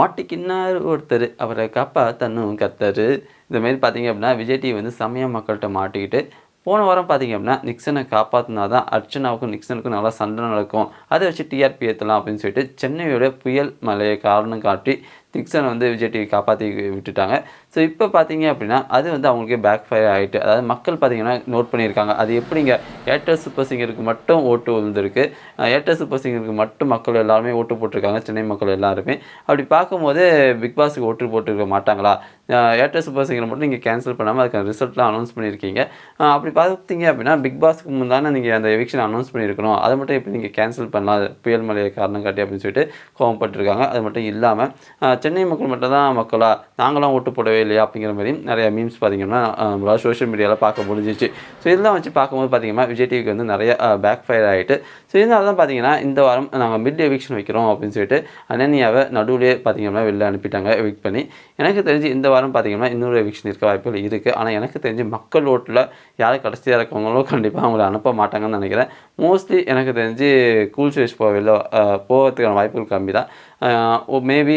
மாட்டிக்கின்னார் ஒருத்தர். அவரை காப்பாற்றணும் கத்தர். இதுமாரி பார்த்தீங்க அப்படின்னா விஜய் டிவி வந்து சமய மக்கள்கிட்ட மாட்டிக்கிட்டு போன வாரம் பார்த்தீங்க அப்படின்னா நிக்சனை காப்பாற்றினா தான் அர்ச்சனாவுக்கும் நிக்சனுக்கும் நல்லா சண்டை நடக்கும். அதை வச்சு டிஆர்பி ஏற்றலாம் அப்படின்னு சொல்லிட்டு சென்னையோட புயல் மலையை காரணம் காட்டி நிக்சனை வந்து விஜய் டிவி காப்பாற்றி விட்டுட்டாங்க. ஸோ இப்போ பார்த்தீங்க அப்படின்னா அது வந்து அவங்களுக்கே பேக் ஃபயர் ஆகிட்டு அதாவது மக்கள் பார்த்தீங்கன்னா நோட் பண்ணியிருக்காங்க. அது எப்படிங்க? ஏர்டெல் சூப்பர் சிங்கருக்கு மட்டும் ஓட்டு விழுந்திருக்கு. ஏர்டெல் சூப்பர் சிங்கருக்கு மட்டும் மக்கள் எல்லாருமே ஓட்டு போட்டிருக்காங்க சென்னை மக்கள் எல்லாருமே. அப்படி பார்க்கும்போது பிக் பாஸுக்கு ஓட்டு போட்டிருக்க மாட்டாங்களா? ஏர்டெல் சூப்பர் சிங்கரை மட்டும் நீங்கள் கேன்சல் பண்ணாமல் அதுக்கான ரிசல்ட்லாம் அனௌன்ஸ் பண்ணியிருக்கீங்க. அப்படி பார்த்தீங்க அப்படின்னா பிக் பாஸ்க்கு முந்தானே நீங்கள் அந்த எவிக்ஷன் அனௌன்ஸ் பண்ணியிருக்கணும். அதை மட்டும் எப்படி நீங்கள் கேன்சல் பண்ணலாம்? புயல் மழையை காரணம் காட்டி அப்படின்னு சொல்லிட்டு கோவப்பட்டிருக்காங்க. அது மட்டும் இல்லாமல் சென்னை மக்கள் மட்டும் தான் மக்களா? நாங்களாம் ஓட்டு போடவே இல்லையா? அப்படிங்கிற மாதிரி நிறைய மீம்ஸ் பார்த்தீங்கன்னா நம்மளால் சோஷியல் மீடியாவில் பார்க்க முடிஞ்சிச்சு. ஸோ இதெல்லாம் வச்சு பார்க்கும்போது பார்த்திங்கன்னா விஜய் டிவிக்கு வந்து நிறைய பேக் ஃபயர் ஆகிட்டு ஸோ இதனால தான் பார்த்தீங்கன்னா இந்த வாரம் நாங்கள் மிட் எவிக்ஷன் வைக்கிறோம் அப்படின்னு சொல்லிட்டு அனன்யாவை நடுவிலே பார்த்தீங்கன்னா வெளில அனுப்பிட்டாங்க எவிக் பண்ணி. எனக்கு தெரிஞ்சு இந்த வாரம் பார்த்தீங்கன்னா இன்னொரு எவிக்ஷன் இருக்க வாய்ப்புகள் இருக்குது ஆனால் எனக்கு தெரிஞ்சு மக்கள் ஓட்டில் யார் கடைசியாக இருக்கவங்களோ கண்டிப்பாக அவங்கள அனுப்ப மாட்டாங்கன்னு நினைக்கிறேன். மோஸ்ட்லி எனக்கு தெரிஞ்சு கூல் சுரேஷ் போகவில்லை போகிறதுக்கான வாய்ப்புகள் கம்மி தான் மேபி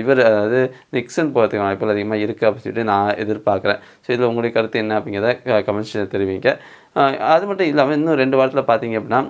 இவர் அதாவது நிக்சன் போகிறதுக்கான வாய்ப்புகள் அதிகமாக இருக்குது அப்படின்னு சொல்லிட்டு நான் எதிர்பார்க்குறேன். ஸோ இதில் உங்களுடைய கருத்து என்ன அப்படிங்கிறத கமெண்ட்ஸ் தெரிவிங்க. அது மட்டும் இல்லாமல் இன்னும் ரெண்டு வாரத்தில் பார்த்தீங்க அப்படின்னா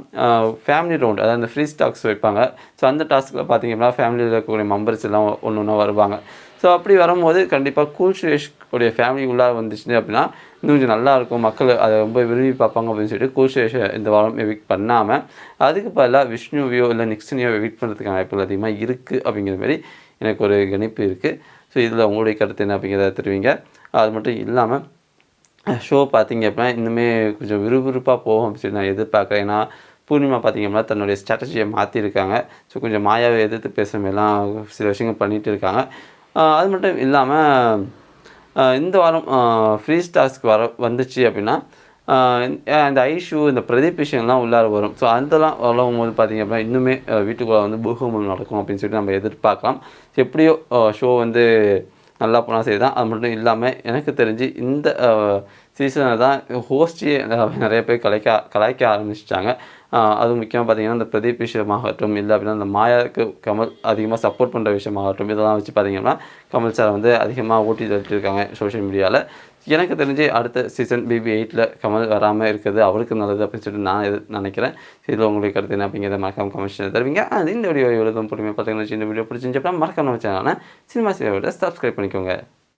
ஃபேமிலி ரவுண்ட் அதாவது அந்த ஃப்ரீ ஸ்டாக்ஸ் வைப்பாங்க. ஸோ அந்த டாஸ்க்கில் பார்த்தீங்க அப்படின்னா ஃபேமிலியில் இருக்கக்கூடிய மெம்பர்ஸ் எல்லாம் ஒன்று ஒன்றா வருவாங்க. ஸோ அப்படி வரும்போது கண்டிப்பாக கூல் சுரேஷ் உடைய ஃபேமிலி உள்ளார வந்துச்சு அப்படின்னா இன்னும் கொஞ்சம் நல்லா இருக்கும். மக்கள் அதை ரொம்ப விரும்பி பார்ப்பாங்க அப்படின்னு சொல்லிட்டு கூல் சுரேஷை இந்த வாரம் எவிக் பண்ணாமல் அதுக்கு பதிலாக விஷ்ணுவையோ இல்லை நிக்சனையோ எவிக் பண்ணுறதுக்கான வாய்ப்புகள் அதிகமாக இருக்குது அப்படிங்கிற மாதிரி எனக்கு ஒரு கணிப்பு இருக்குது ஸோ இதில் உங்களுடைய கருத்து என்ன அப்படிங்கிறத தெரிவிங்க. அது மட்டும் இல்லாமல் ஷோ பார்த்தீங்க அப்படின்னா இன்னுமே கொஞ்சம் விறுவிறுப்பாக போகும் அப்படின்னு நான் எதிர்பார்க்குறேன். ஏன்னா பூர்ணிமா பார்த்தீங்க அப்படின்னா தன்னுடைய ஸ்ட்ராட்டஜியை மாற்றிருக்காங்க ஸோ கொஞ்சம் மாயாவை எதிர்த்து பேசுகிற சில விஷயங்கள் பண்ணிகிட்டு இருக்காங்க. அது மட்டும் இல்லாமல் இந்த வாரம் ஃப்ரீ ஸ்டார்ஸ்க்கு வர வந்துச்சு அப்படின்னா இந்த ஐஷு இந்த பிரதீப் விஷயம்லாம் உள்ளார வரும். ஸோ அதெல்லாம் வரும்போது பார்த்திங்க அப்படின்னா இன்னுமே வீட்டுக்குள்ளே வந்து பூகம்பம் நடக்கும் அப்படின்னு சொல்லிட்டு நம்ம எதிர்பார்க்கலாம். எப்படியோ ஷோ வந்து நல்லா போனால் சரி தான் அது மட்டும் இல்லாமல் எனக்கு தெரிஞ்சு இந்த சீசனில் தான் ஹோஸ்டியே நிறைய பேர் கலைக்க கலாய்க்க ஆரம்பிச்சிட்டாங்க. அது முக்கியமாக பார்த்தீங்கன்னா இந்த பிரதீப் விஷயமாகட்டும் இல்லை அப்படின்னா இந்த மாயாவுக்கு கமல் அதிகமாக சப்போர்ட் பண்ணுற விஷயமாகட்டும் இதெல்லாம் வச்சு பார்த்தீங்கன்னா கமல் சார் வந்து அதிகமாக ஓட்டி தள்ளிட்டுருக்காங்க சோஷியல் மீடியாவில் எனக்கு தெரிஞ்சு அடுத்த சீசன் பிபி எயிட்டில் கமல் வராமல் இருக்கிறது அவருக்கு நல்லது அப்படின்னு சொல்லிட்டு நான் எது நினைக்கிறேன். இதில் உங்களுக்கு கருத்து என்ன அப்படிங்கிறத மறக்காம கமெண்ட் தருவீங்க. அது இந்த வீடியோ எழுதும் பொறுமையாக பார்த்தீங்கன்னா இந்த வீடியோ பிடிச்சிருந்துச்சு அப்படின்னா மறக்காம நம்ம சேனலான சினிமா சேவையோட சப்ஸ்கிரைப் பண்ணிக்கோங்க.